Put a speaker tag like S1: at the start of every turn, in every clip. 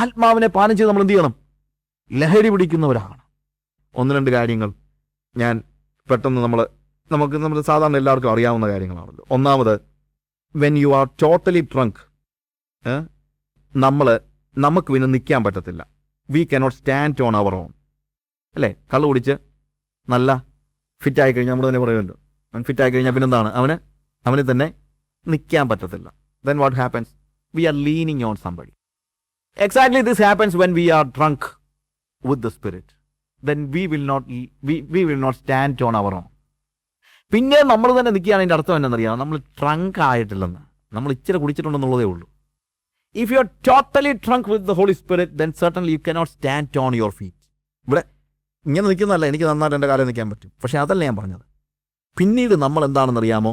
S1: ആത്മാവിനെ പാനം ചെയ്ത് നമ്മൾ എന്ത് ചെയ്യണം? ലഹരി പിടിക്കുന്നവരാണ് ഒന്ന് രണ്ട് കാര്യങ്ങൾ ഞാൻ പെട്ടെന്ന് നമ്മൾ നമുക്ക് നമ്മൾ സാധാരണ എല്ലാവർക്കും അറിയാവുന്ന കാര്യങ്ങളാണല്ലോ. ഒന്നാമത് when you are totally drunk നമ്മൾ നമുക്ക് പിന്നെ നിൽക്കാൻ പറ്റത്തില്ല. We cannot stand on our own അല്ലേ? കള്ളു കുടിച്ച് നല്ല ഫിറ്റായി കഴിഞ്ഞാൽ നമ്മൾ തന്നെ പറയുമല്ലോ. അവൻ ഫിറ്റായി കഴിഞ്ഞാൽ പിന്നെന്താണ്? അവന് അവന് തന്നെ നിൽക്കാൻ പറ്റത്തില്ല. Then what happens we are leaning on somebody exactly this happens when we are drunk with the spirit then we will not we will not stand on our own പിന്നെ നമ്മൾ തന്നെ നിൽക്കുകയാണ് അതിന്റെ അർത്ഥം എന്നറിയാം നമ്മൾ ട്രങ്ക് ആയിട്ടില്ലെന്ന്. നമ്മൾ ഇച്ചിരി കുടിച്ചിട്ടുണ്ടെന്നുള്ളതേ ഉള്ളൂ. If you are totally drunk with the holy spirit then certainly you cannot stand on your feet ഇവിടെ ഇങ്ങനെ നിൽക്കുന്നതല്ല എനിക്ക് നന്നായിട്ട് എന്റെ കാലം നിൽക്കാൻ പറ്റും. പക്ഷേ അതല്ല ഞാൻ പറഞ്ഞത്. പിന്നീട് നമ്മൾ എന്താണെന്നറിയാമോ?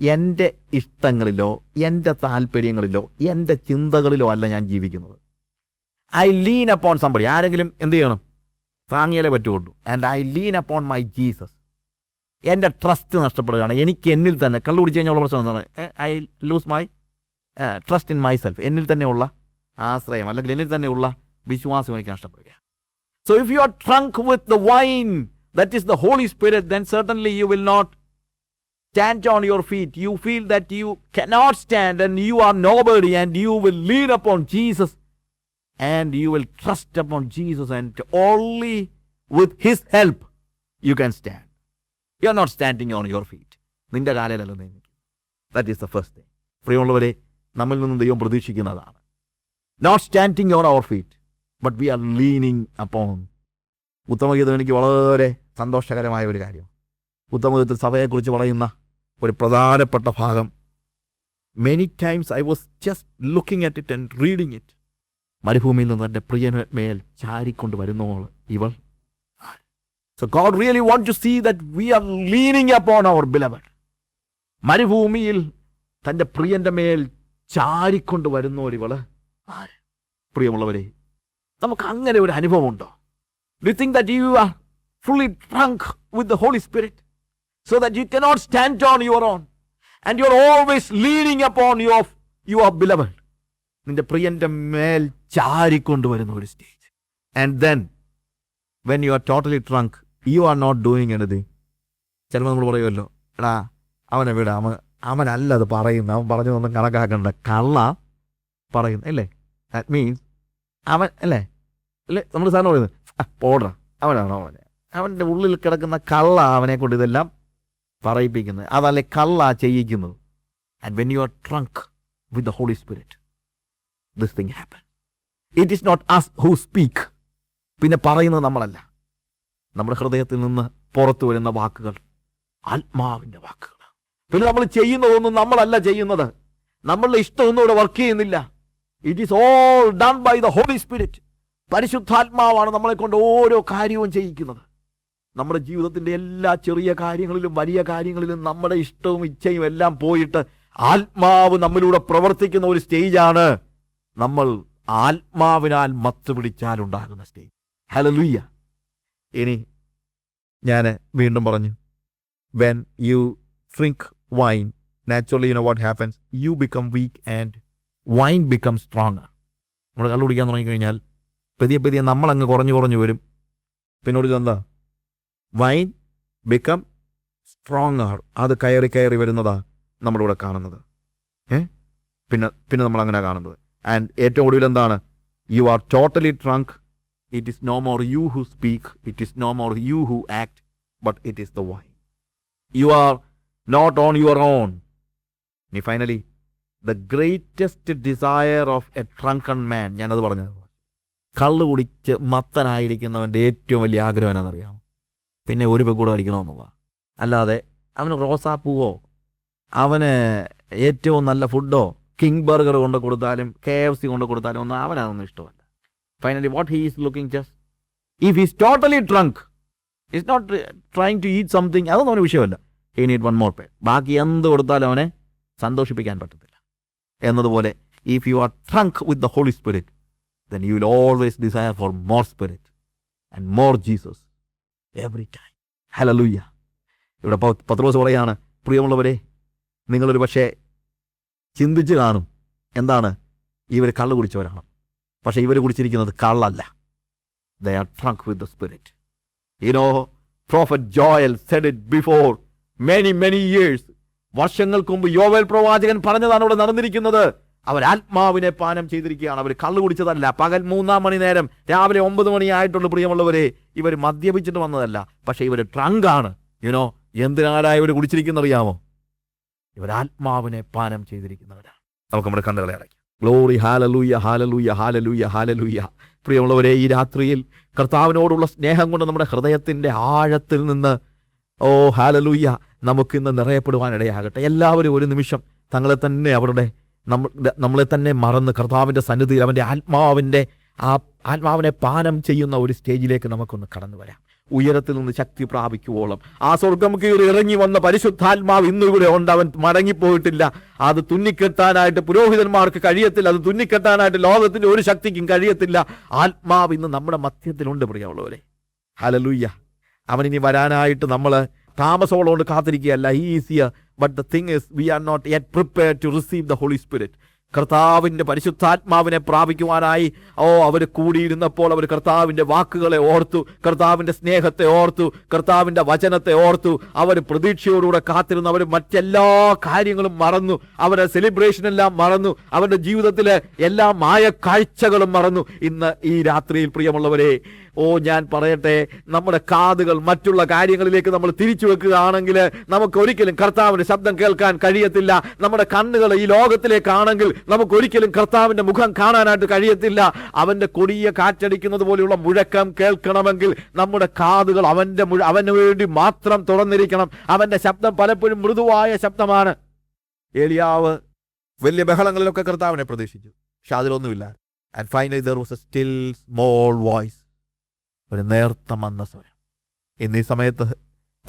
S1: എന്റെ ഇഷ്ടങ്ങളിലോ എന്റെ താല്പര്യങ്ങളിലോ എന്റെ ചിന്തകളിലോ അല്ല ഞാൻ ജീവിക്കുന്നത്. ഐ ലീൻ അപ്പോൺ സംബടി ആരെങ്കിലും എന്ത് ചെയ്യണം? താങ്ങിയാലേ പറ്റുള്ളൂ and I lean upon my Jesus എന്റെ ട്രസ്റ്റ് നഷ്ടപ്പെടുകയാണ്. എനിക്ക് എന്നിൽ തന്നെ കള്ളു കുടിച്ച് കഴിഞ്ഞാൽ പ്രശ്നം എന്താണ്? I lose my trust in my self എന്നിൽ തന്നെയുള്ള ആശ്രയം അല്ലെങ്കിൽ എന്നിൽ തന്നെയുള്ള വിശ്വാസം എനിക്ക് നഷ്ടപ്പെടുകയാണ്. So if you are drunk with the wine that is the holy spirit then certainly you will not stand on your feet. You feel that you stand and you are no nobody and you will lead upon Jesus and you will trust upon Jesus and only with his help you can stand. You are not standing on your feet. നിന്റെ കാലയിലല്ല നീ that is the first thing പ്രിയമുള്ളവരെ നമ്മിൽ നിന്നും ദൈവം പ്രതീക്ഷിക്കുന്നതാണ്. Not standing on our feet but we are leaning upon ഉത്തമഗീതം എനിക്ക് വളരെ സന്തോഷകരമായ ഒരു കാര്യം. ഉത്തമഗീതത്തിൽ സഭയെക്കുറിച്ച് പറയുന്ന ഒരു പ്രധാനപ്പെട്ട ഭാഗം. Many times I was just looking at it and reading it മരുഭൂമിയിൽ നിന്ന് തന്റെ പ്രിയന്മേൽ ചാരിക്കൊണ്ട് വരുന്നോൾ ഇവൾ so God really want to see that we are leaning upon our beloved മരുഭൂമിയിൽ തന്റെ പ്രിയന്റെ മേൽ ചാരിക്കൊണ്ട് വരുന്നോൾ ഇവൾ ആര്? പ്രിയമുള്ളവരെ നമുക്ക് അങ്ങനെ ഒരു അനുഭവമുണ്ടോ? Do think that you are fully drunk with the holy spirit so that you cannot stand on your own and you are always leaning upon your your beloved നിന്റെ പ്രിയന്റെ മേൽ ചാരിക്കൊണ്ടുവരുന്ന ഒരു stage and then when you are totally drunk you are not doing anything ചിലപ്പോൾ നമ്മൾ പറയുമല്ലോ എടാ അവനെ വിട. അവൻ അവനല്ല അത് പറയുന്നത്. അവൻ പറഞ്ഞതൊന്നും കണക്കാക്കണ്ട. കള്ള പറയുന്നു അല്ലേ? ദാറ്റ് മീൻസ് അവൻ അല്ലേ? അല്ലേ? നമ്മൾ സാറിന് പറയുന്നത് പോടാ അവനാണോ അവനെ? അവന്റെ ഉള്ളിൽ കിടക്കുന്ന കള്ള അവനെ കൊണ്ട് ഇതെല്ലാം പറയിപ്പിക്കുന്നത്. അതല്ലേ കള്ള ചെയ്യിക്കുന്നത്. And when you are drunk with the holy spirit this thing happen it is not us who speak പിന്നെ പറയുന്നത് നമ്മളല്ല. നമ്മുടെ ഹൃദയത്തിൽ നിന്ന് പുറത്തു വരുന്ന വാക്കുകൾ ആത്മാവിന്റെ വാക്കുകൾ പിന്നെ നമ്മൾ ചെയ്യുന്നതൊന്നും നമ്മളല്ല ചെയ്യുന്നത്. നമ്മളുടെ ഇഷ്ടമൊന്നും ഇവിടെ വർക്ക് ചെയ്യുന്നില്ല. It is all done by the holy spirit പരിശുദ്ധാത്മാവാണ് നമ്മളെ കൊണ്ട് ഓരോ കാര്യവും ചെയ്യിക്കുന്നത്. നമ്മുടെ ജീവിതത്തിന്റെ എല്ലാ ചെറിയ കാര്യങ്ങളിലും വലിയ കാര്യങ്ങളിലും നമ്മുടെ ഇഷ്ടവും ഇച്ഛയും എല്ലാം പോയിട്ട് ആത്മാവ് നമ്മളിലൂടെ പ്രവർത്തിക്കുന്ന ഒരു സ്റ്റേജാണ് നമ്മൾ ആത്മാവിനാൽ മത്ത് പിടിച്ചാൽ ഉണ്ടാകുന്ന സ്റ്റേജ്. ഹലലുയ്യ ഇനി ഞാൻ വീണ്ടും പറഞ്ഞു. When you drink wine naturally you know what happens you become weak and wine become strong നമ്മൾ കള്ളു കുടിക്കാൻ തുടങ്ങിക്കഴിഞ്ഞാൽ പതിയെ പതിയെ നമ്മളങ്ങ് കുറഞ്ഞു കുറഞ്ഞു വരും. പിന്നോട് എന്താ വൈൻ ബിക്കം സ്ട്രോങ് ആർ അത് കയറി കയറി വരുന്നതാണ് നമ്മളിവിടെ കാണുന്നത്. ഏ? പിന്നെ പിന്നെ നമ്മൾ അങ്ങനെ കാണുന്നത്. ആൻഡ് ഏറ്റവും ഒടുവിൽ എന്താണ്? You are totally drunk it is no more you who speak it is no more you who act but it is the wine you are not on your own ഇനി finally the greatest desire of a drunken man ഞാനത് പറഞ്ഞത്. കള്ള് കുടിച്ച് മത്തനായിരിക്കുന്നവന്റെ ഏറ്റവും വലിയ ആഗ്രഹം എന്നാണെന്നറിയാം പിന്നെ ഒരു പെക്കൂടെ കഴിക്കണമെന്നുള്ള അല്ലാതെ അവന് റോസാപ്പൂവോ അവന് ഏറ്റവും നല്ല ഫുഡോ കിങ് ബർഗർ കൊണ്ട് കൊടുത്താലും കെ എഫ് സി കൊണ്ട് കൊടുത്താലും ഒന്നും അവനതൊന്നും ഇഷ്ടമല്ല. Finally what he is looking just if is totally drunk is not trying to eat something അതൊന്നും അവന് വിഷയമല്ല. He need one more peg ബാക്കി എന്ത് കൊടുത്താലും അവനെ സന്തോഷിപ്പിക്കാൻ പറ്റത്തില്ല. എന്നതുപോലെ if you are drunk with the holy spirit then you will always desire for more spirit and more Jesus every time hallelujah ഇവിടെ പത്ത് ദിവസം പറയാണ് പ്രിയമുള്ളവരെ നിങ്ങളൊരു പക്ഷേ ചിന്തിച്ച് കാണും എന്താണ് ഇവർ കള്ള് കുടിച്ചവരാണ്. പക്ഷേ ഇവർ കുടിച്ചിരിക്കുന്നത് കള്ളല്ല. They are drunk with the spirit you know prophet Joel said it before many many years വർഷങ്ങൾക്ക് മുമ്പ് യോവൽ പ്രവാചകൻ പറഞ്ഞതാണ് ഇവിടെ നടന്നിരിക്കുന്നത്. അവർ ആത്മാവിനെ പാനം ചെയ്തിരിക്കുകയാണ്. അവർ കള്ളു കുടിച്ചതല്ല. പകൽ മൂന്നാം മണി നേരം രാവിലെ ഒമ്പത് മണിയായിട്ടുള്ള പ്രിയമുള്ളവരെ. ഇവർ മദ്യപിച്ചിട്ട് വന്നതല്ല. പക്ഷേ ഇവർ ട്രങ്കാണ് യുനോ എന്തിനാരാ ഇവർ കുടിച്ചിരിക്കുന്ന ആത്മാവിനെ പാനം ചെയ്തിരിക്കുന്നവരാണ്. നമുക്ക് നമ്മുടെ കണ്ണുകളെ അടയ്ക്കാം. Glory hallelujah hallelujah hallelujah hallelujah പ്രിയമുള്ളവരെ ഈ രാത്രിയിൽ കർത്താവിനോടുള്ള സ്നേഹം കൊണ്ട് നമ്മുടെ ഹൃദയത്തിന്റെ ആഴത്തിൽ നിന്ന് ഓ ഹാലലൂയ നമുക്കിന്ന് നിറയപ്പെടുവാനിടയാകട്ടെ. എല്ലാവരും ഒരു നിമിഷം തങ്ങളെ തന്നെ അവരുടെ നമ്മ നമ്മളെ തന്നെ മറന്ന് കർത്താവിന്റെ സന്നിധിയിൽ അവന്റെ ആത്മാവിന്റെ ആ ആത്മാവിനെ പാനം ചെയ്യുന്ന ഒരു സ്റ്റേജിലേക്ക് നമുക്കൊന്ന് കടന്നു വരാം ഉയരത്തിൽ നിന്ന് ശക്തി പ്രാപിക്കുവോളം. ആ സ്വർഗം കീറി ഇറങ്ങി വന്ന പരിശുദ്ധാത്മാവ് ഇന്നും ഇവിടെ ഉണ്ട്. അവൻ മടങ്ങിപ്പോയിട്ടില്ല. അത് തുന്നിക്കെട്ടാനായിട്ട് പുരോഹിതന്മാർക്ക് കഴിയത്തില്ല. അത് തുന്നിക്കെട്ടാനായിട്ട് ലോകത്തിന്റെ ഒരു ശക്തിക്കും കഴിയത്തില്ല. ആത്മാവ് ഇന്ന് നമ്മുടെ മധ്യത്തിലുണ്ട് പ്രിയമുള്ളവരെ. ഹലലൂയ്യ അവൻ ഇനി വരാനായിട്ട് നമ്മൾ താമസമുള്ളതുകൊണ്ട് കാത്തിരിക്കുകയല്ല. Easier but the thing is we are not yet prepare to receive the holy spirit കർത്താവിന്റെ പരിശുദ്ധാത്മാവിനെ പ്രാപിക്കുവാനായി. ഓ അവർ കൂടിയിരുന്നപ്പോൾ അവർ കർത്താവിന്റെ വാക്കുകളെ ഓർത്തു കർത്താവിന്റെ സ്നേഹത്തെ ഓർത്തു കർത്താവിന്റെ വചനത്തെ ഓർത്തു. അവർ പ്രതീക്ഷയോടുകൂടെ കാത്തിരുന്നു. അവർ മറ്റെല്ലാ കാര്യങ്ങളും മറന്നു. അവരുടെ സെലിബ്രേഷനെല്ലാം മറന്നു. അവരുടെ ജീവിതത്തിലെ എല്ലാ മായ കാഴ്ചകളും മറന്നു. ഇന്ന് ഈ രാത്രിയിൽ പ്രിയമുള്ളവരെ ഓ ഞാൻ പറയട്ടെ നമ്മുടെ കാതുകൾ മറ്റുള്ള കാര്യങ്ങളിലേക്ക് നമ്മൾ തിരിച്ചു വെക്കുകയാണെങ്കിൽ നമുക്ക് ഒരിക്കലും കർത്താവിന്റെ ശബ്ദം കേൾക്കാൻ കഴിയത്തില്ല. നമ്മുടെ കണ്ണുകൾ ഈ ലോകത്തിലേക്കാണെങ്കിൽ നമുക്ക് ഒരിക്കലും കർത്താവിന്റെ മുഖം കാണാനായിട്ട് കഴിയത്തില്ല. അവന്റെ കൊടിയ കാറ്റടിക്കുന്നത് പോലെയുള്ള മുഴക്കം കേൾക്കണമെങ്കിൽ നമ്മുടെ കാതുകൾ അവന്റെ അവന് വേണ്ടി മാത്രം തുറന്നിരിക്കണം. അവന്റെ ശബ്ദം പലപ്പോഴും മൃദുവായ ശബ്ദമാണ്. ഏലിയാവ് വലിയ ബഹളങ്ങളിലൊക്കെ കർത്താവിനെ പ്രതീക്ഷിച്ചു. പക്ഷെ അതിലൊന്നുമില്ല. And finally there was a still small voice ഒരു നേർത്ത മന്ദസ്വരം ഇന്ന് ഈ സമയത്ത്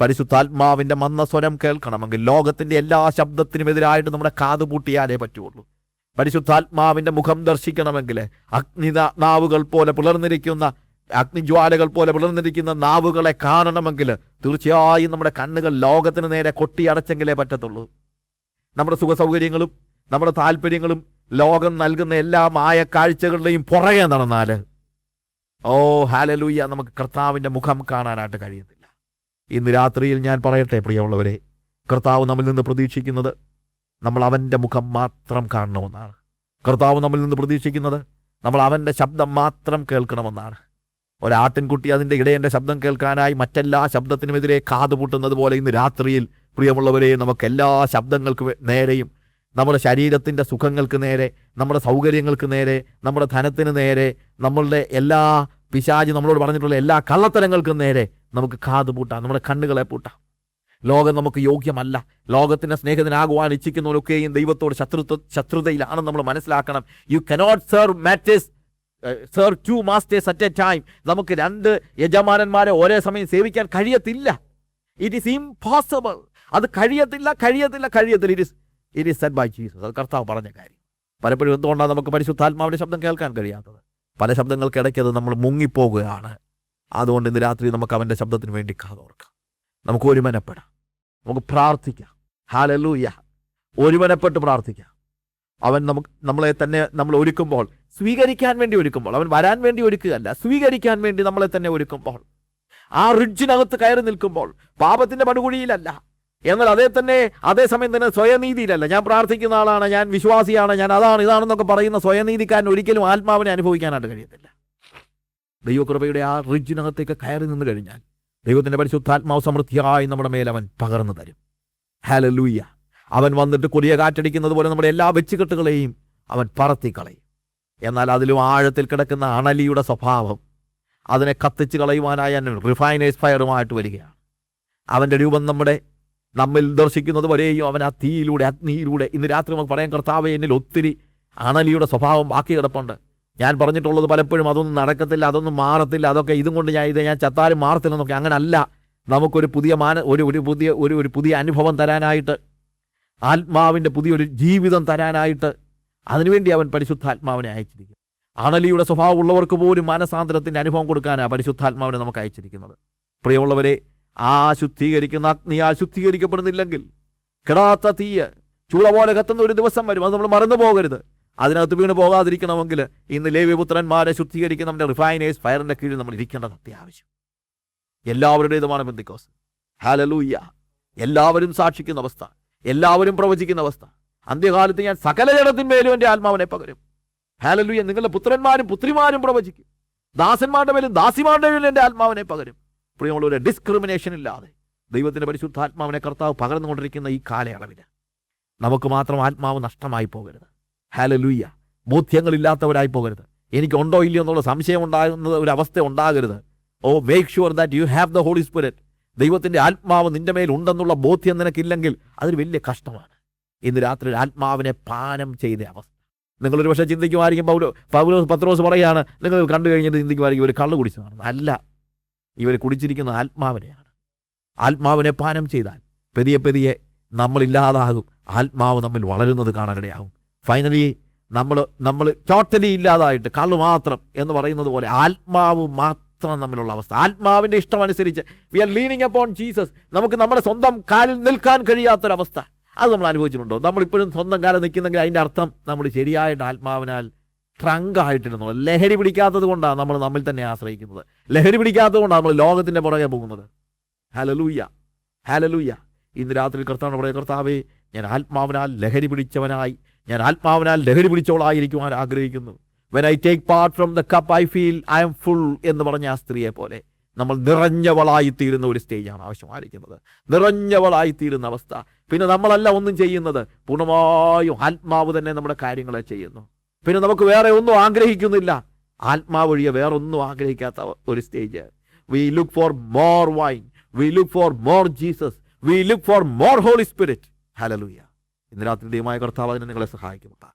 S1: പരിശുദ്ധാത്മാവിന്റെ മന്ദസ്വരം കേൾക്കണമെങ്കിൽ ലോകത്തിന്റെ എല്ലാ ശബ്ദത്തിനുമെതിരായിട്ട് നമ്മുടെ കാത് പൂട്ടിയാലേ പറ്റുള്ളൂ. പരിശുദ്ധാത്മാവിന്റെ മുഖം ദർശിക്കണമെങ്കിൽ അഗ്നി നാവുകൾ പോലെ പിളർന്നിരിക്കുന്ന അഗ്നിജ്വാലകൾ പോലെ പിളർന്നിരിക്കുന്ന നാവുകളെ കാണണമെങ്കിൽ തീർച്ചയായും നമ്മുടെ കണ്ണുകൾ ലോകത്തിന് നേരെ കൊട്ടിയടച്ചെങ്കിലേ പറ്റത്തുള്ളൂ. നമ്മുടെ സുഖ സൗകര്യങ്ങളും നമ്മുടെ താല്പര്യങ്ങളും ലോകം നൽകുന്ന എല്ലാ മായ കാഴ്ചകളുടെയും പുറകെ നടന്നാൽ ഓ ഹാലലൂയ്യ നമുക്ക് കർത്താവിന്റെ മുഖം കാണാനായിട്ട് കഴിയുന്നില്ല. ഇന്ന് രാത്രിയിൽ ഞാൻ പറയട്ടെ പ്രിയമുള്ളവരെ കർത്താവ് നമ്മിൽ നിന്ന് പ്രതീക്ഷിക്കുന്നത് നമ്മൾ അവന്റെ മുഖം മാത്രം കാണണമെന്നാണ്. കർത്താവ് നമ്മിൽ നിന്ന് പ്രതീക്ഷിക്കുന്നത് നമ്മൾ അവന്റെ ശബ്ദം മാത്രം കേൾക്കണമെന്നാണ്. ഒരാട്ടിൻകുട്ടി അതിന്റെ ഇടയന്റെ ശബ്ദം കേൾക്കാനായി മറ്റെല്ലാ ശബ്ദത്തിനുമെതിരെ കാതുപൂട്ടുന്നത് പോലെ ഇന്ന് രാത്രിയിൽ പ്രിയമുള്ളവരെ നമുക്ക് എല്ലാ ശബ്ദങ്ങൾക്ക് നേരെയും നമ്മുടെ ശരീരത്തിന്റെ സുഖങ്ങൾക്ക് നേരെ നമ്മുടെ സൗകര്യങ്ങൾക്ക് നേരെ നമ്മുടെ ധനത്തിന് നേരെ നമ്മളുടെ എല്ലാ പിശാജ് നമ്മളോട് പറഞ്ഞിട്ടുള്ള എല്ലാ കള്ളത്തരങ്ങൾക്കും നേരെ നമുക്ക് കാത് പൂട്ടാം നമ്മുടെ കണ്ണുകളെ പൂട്ടാം. ലോകം നമുക്ക് യോഗ്യമല്ല. ലോകത്തിന്റെ സ്നേഹത്തിനാകുവാൻ ഇച്ഛിക്കുന്നവരൊക്കെയും ദൈവത്തോട് ശത്രുത്വ ശത്രുതയിലാണെന്ന് നമ്മൾ മനസ്സിലാക്കണം. You cannot serve matters serve two masters at a time നമുക്ക് രണ്ട് യജമാനന്മാരെ ഒരേ സമയം സേവിക്കാൻ കഴിയത്തില്ല. ഇറ്റ് ഈസ് ഇംപോസിബിൾ അത് കഴിയത്തില്ല കഴിയത്തില്ല കഴിയത്തില്ല. It is it is set by Jesus അത് കർത്താവ് പറഞ്ഞ കാര്യം. പലപ്പോഴും എന്തുകൊണ്ടാണ് നമുക്ക് പരിശുദ്ധാത്മാവിന്റെ ശബ്ദം കേൾക്കാൻ കഴിയാത്തത്? പല ശബ്ദങ്ങൾക്കിടയ്ക്ക് അത് നമ്മൾ മുങ്ങിപ്പോകുകയാണ്. അതുകൊണ്ട് ഇന്ന് രാത്രി നമുക്ക് അവന്റെ ശബ്ദത്തിന് വേണ്ടി കാതോർക്കാം. നമുക്ക് ഒരുമനപ്പെടാം. നമുക്ക് പ്രാർത്ഥിക്കാം. ഹാലലൂയ ഒരുമനപ്പെട്ട് പ്രാർത്ഥിക്കാം. അവൻ നമുക്ക് നമ്മളെ തന്നെ നമ്മൾ ഒരുക്കുമ്പോൾ സ്വീകരിക്കാൻ വേണ്ടി ഒരുക്കുമ്പോൾ അവൻ വരാൻ വേണ്ടി ഒരുക്കുകയല്ല സ്വീകരിക്കാൻ വേണ്ടി നമ്മളെ തന്നെ ഒരുക്കുമ്പോൾ ആ റിഡ്ജിനകത്ത് കയറി നിൽക്കുമ്പോൾ പാപത്തിന്റെ പടുകുഴിയിലല്ല എന്നാൽ അതേ തന്നെ അതേസമയം തന്നെ സ്വയനീതിയിലല്ല. ഞാൻ പ്രാർത്ഥിക്കുന്ന ആളാണ് ഞാൻ വിശ്വാസിയാണ് ഞാൻ അതാണ് ഇതാണെന്നൊക്കെ പറയുന്ന സ്വയനീതിക്കാരൻ ഒരിക്കലും ആത്മാവിനെ അനുഭവിക്കാനായിട്ട് കഴിയത്തില്ല. ദൈവകൃപയുടെ ആ റിജിനകത്തേക്ക് കയറി നിന്ന് കഴിഞ്ഞാൽ ദൈവത്തിന്റെ പരിശുദ്ധാത്മാവ് സമൃദ്ധിയായി നമ്മുടെ മേൽ അവൻ പകർന്നു തരും. ഹാലലൂയ അവൻ വന്നിട്ട് കൊടിയ കാറ്റടിക്കുന്നത് പോലെ നമ്മുടെ എല്ലാ വെച്ചുകെട്ടുകളെയും അവൻ പറത്തിക്കളയും. എന്നാൽ അതിലും ആഴത്തിൽ കിടക്കുന്ന അണലിയുടെ സ്വഭാവം അതിനെ കത്തിച്ച് കളയുവാനായി റിഫൈനേഴ്സ് ഫയറുമായിട്ട് വരികയാണ്. അവന്റെ രൂപം നമ്മുടെ നമ്മിൽ ദർശിക്കുന്നത് വരെയും അവൻ ആ തീയിലൂടെ അഗ്നിയിലൂടെ ഇന്ന് രാത്രി നമുക്ക് പറയാൻ കർത്താവെ എന്നിൽ ഒത്തിരി അണലിയുടെ സ്വഭാവം ബാക്കി കിടപ്പുണ്ട്. ഞാൻ പറഞ്ഞിട്ടുള്ളത് പലപ്പോഴും അതൊന്നും നടക്കത്തില്ല അതൊന്നും മാറത്തില്ല അതൊക്കെ ഇതും കൊണ്ട് ഞാൻ ഇത് ഞാൻ ചത്താലും മാറത്തില്ലെന്നൊക്കെ. അങ്ങനെ അല്ല നമുക്കൊരു പുതിയ മാന ഒരു ഒരു പുതിയ ഒരു ഒരു പുതിയ അനുഭവം തരാനായിട്ട് ആത്മാവിന്റെ പുതിയൊരു ജീവിതം തരാനായിട്ട് അതിനുവേണ്ടി അവൻ പരിശുദ്ധാത്മാവിനെ അയച്ചിരിക്കുന്നു. അണലിയുടെ സ്വഭാവമുള്ളവർക്ക് പോലും മാനസാന്തരത്തിന്റെ അനുഭവം കൊടുക്കാനാണ് പരിശുദ്ധാത്മാവിനെ നമുക്ക് അയച്ചിരിക്കുന്നത്. പ്രിയമുള്ളവരെ ആ ശുദ്ധീകരിക്കുന്ന അഗ്നി ആ ശുദ്ധീകരിക്കപ്പെടുന്നില്ലെങ്കിൽ കിടാത്ത തീയ ചൂള പോലെ കത്തുന്ന ഒരു ദിവസം വരും. അത് നമ്മൾ മറന്നു പോകരുത്. അതിനകത്ത് വീണ് പോകാതിരിക്കണമെങ്കിൽ ഇന്ന് ലേവ്യപുത്രന്മാരെ ശുദ്ധീകരിക്കുന്ന നമ്മുടെ റിഫൈനേഴ്സ് ഫയറിന്റെ കീഴിൽ നമ്മൾ ഇരിക്കേണ്ടത് അത്യാവശ്യം. എല്ലാവരുടേതുമാണ് ബന്ധിക്കോസ് ഹാലലൂയ്യ എല്ലാവരും സാക്ഷിക്കുന്ന അവസ്ഥ. എല്ലാവരും പ്രവചിക്കുന്ന അവസ്ഥ. അന്ത്യകാലത്ത് ഞാൻ സകല ജനത്തിന്മേലും എന്റെ ആത്മാവിനെ പകരും. ഹാലലൂയ്യ നിങ്ങളുടെ പുത്രന്മാരും പുത്രിമാരും പ്രവചിക്കും. ദാസന്മാരുടെ മേലും ദാസിമാരുടെ മേലും എന്റെ ആത്മാവിനെ പകരും. പ്രിയമുള്ളവരെ ഡിസ്ക്രിമിനേഷൻ ഇല്ലാതെ ദൈവത്തിന്റെ പരിശുദ്ധാത്മാവിനെ കർത്താവ് പകർന്നുകൊണ്ടിരിക്കുന്ന ഈ കാലയളവിൽ നമുക്ക് മാത്രം ആത്മാവ് നഷ്ടമായി പോകരുത്. ഹാലലൂയ്യ ബോധ്യങ്ങളില്ലാത്തവരായി പോകരുത്. എനിക്കുണ്ടോ ഇല്ലയോ എന്നുള്ള സംശയം ഉണ്ടാകുന്ന ഒരു അവസ്ഥ ഉണ്ടാകരുത്. ഓ make sure that you have the holy spirit ദൈവത്തിന്റെ ആത്മാവ് നിന്റെ മേൽ ഉണ്ടെന്നുള്ള ബോധ്യം നിനക്കില്ലെങ്കിൽ അതൊരു വലിയ കഷ്ടമാണ്. ഇന്ന് രാത്രി ആത്മാവിനെ പാനം ചെയ്ത അവസ്ഥ. നിങ്ങളൊരു പക്ഷേ ചിന്തിക്കുമായിരിക്കും പൗലോ പൗരോസ് പത്രോസ് പറയാണ് നിങ്ങൾ കണ്ടു കഴിഞ്ഞിട്ട് ചിന്തിക്കുമായിരിക്കും ഒരു കള്ള് നടന്നു അല്ല. ഇവർ കുടിച്ചിരിക്കുന്ന ആത്മാവിനെയാണ്. ആത്മാവിനെ പാനം ചെയ്താൽ പെതിയെ പെതിയെ നമ്മളില്ലാതാകും ആത്മാവ് നമ്മിൽ വളരുന്നത് കാണാനിടയാകും. ഫൈനലി നമ്മൾ നമ്മൾ ടോട്ടലി ഇല്ലാതായിട്ട് കള്ളു മാത്രം എന്ന് പറയുന്നത് പോലെ ആത്മാവ് മാത്രം തമ്മിലുള്ള അവസ്ഥ. ആത്മാവിന്റെ ഇഷ്ടമനുസരിച്ച് we are leaning upon Jesus നമുക്ക് നമ്മുടെ സ്വന്തം കാലിൽ നിൽക്കാൻ കഴിയാത്തൊരവസ്ഥ. അത് നമ്മൾ അനുഭവിച്ചിട്ടുണ്ടോ? നമ്മളിപ്പോഴും സ്വന്തം കാലം നിൽക്കുന്നെങ്കിൽ അതിന്റെ അർത്ഥം നമ്മൾ ശരിയായിട്ട് ആത്മാവിനാൽ ട്രങ്ക് ആയിട്ടിരുന്നു ലഹരി പിടിക്കാത്തത് കൊണ്ടാണ് നമ്മൾ നമ്മിൽ തന്നെ ആശ്രയിക്കുന്നത്. ലഹരി പിടിക്കാത്തത് കൊണ്ടാണ് നമ്മൾ ലോകത്തിന്റെ പുറകെ പോകുന്നത്. ഹലലൂയ്യ ഹലലൂയ്യ ഇന്ന് രാത്രി കർത്താവ് പറയുക കർത്താവേ ഞാൻ ആത്മാവിനാൽ ലഹരി പിടിച്ചവനായി ഞാൻ ആത്മാവിനാൽ ലഹരി പിടിച്ചവളായിരിക്കുവാൻ ആഗ്രഹിക്കുന്നു. When I take part from the cup I feel I am full എന്ന് പറഞ്ഞ ആ സ്ത്രീയെ പോലെ നമ്മൾ നിറഞ്ഞവളായിത്തീരുന്ന ഒരു സ്റ്റേജാണ് ആവശ്യമായിരിക്കുന്നത്. നിറഞ്ഞവളായിത്തീരുന്ന അവസ്ഥ. പിന്നെ നമ്മളല്ല ഒന്നും ചെയ്യുന്നത്. പൂർണമായും ആത്മാവ് തന്നെ നമ്മുടെ കാര്യങ്ങളെ ചെയ്യുന്നു. പിന്നെ നമുക്ക് വേറെ ഒന്നും ആഗ്രഹിക്കുന്നില്ല. ആത്മാവ് ഒഴികെ വേറെ ഒന്നും ആഗ്രഹിക്കാത്ത ഒരു stage we look for more wine we look for more Jesus we look for more holy spirit hallelujah ഇന്ന് രാത്രി ദൈവമായ കർത്താവ് അതിനെ നിങ്ങളെ സഹായിക്കുന്നുണ്ട്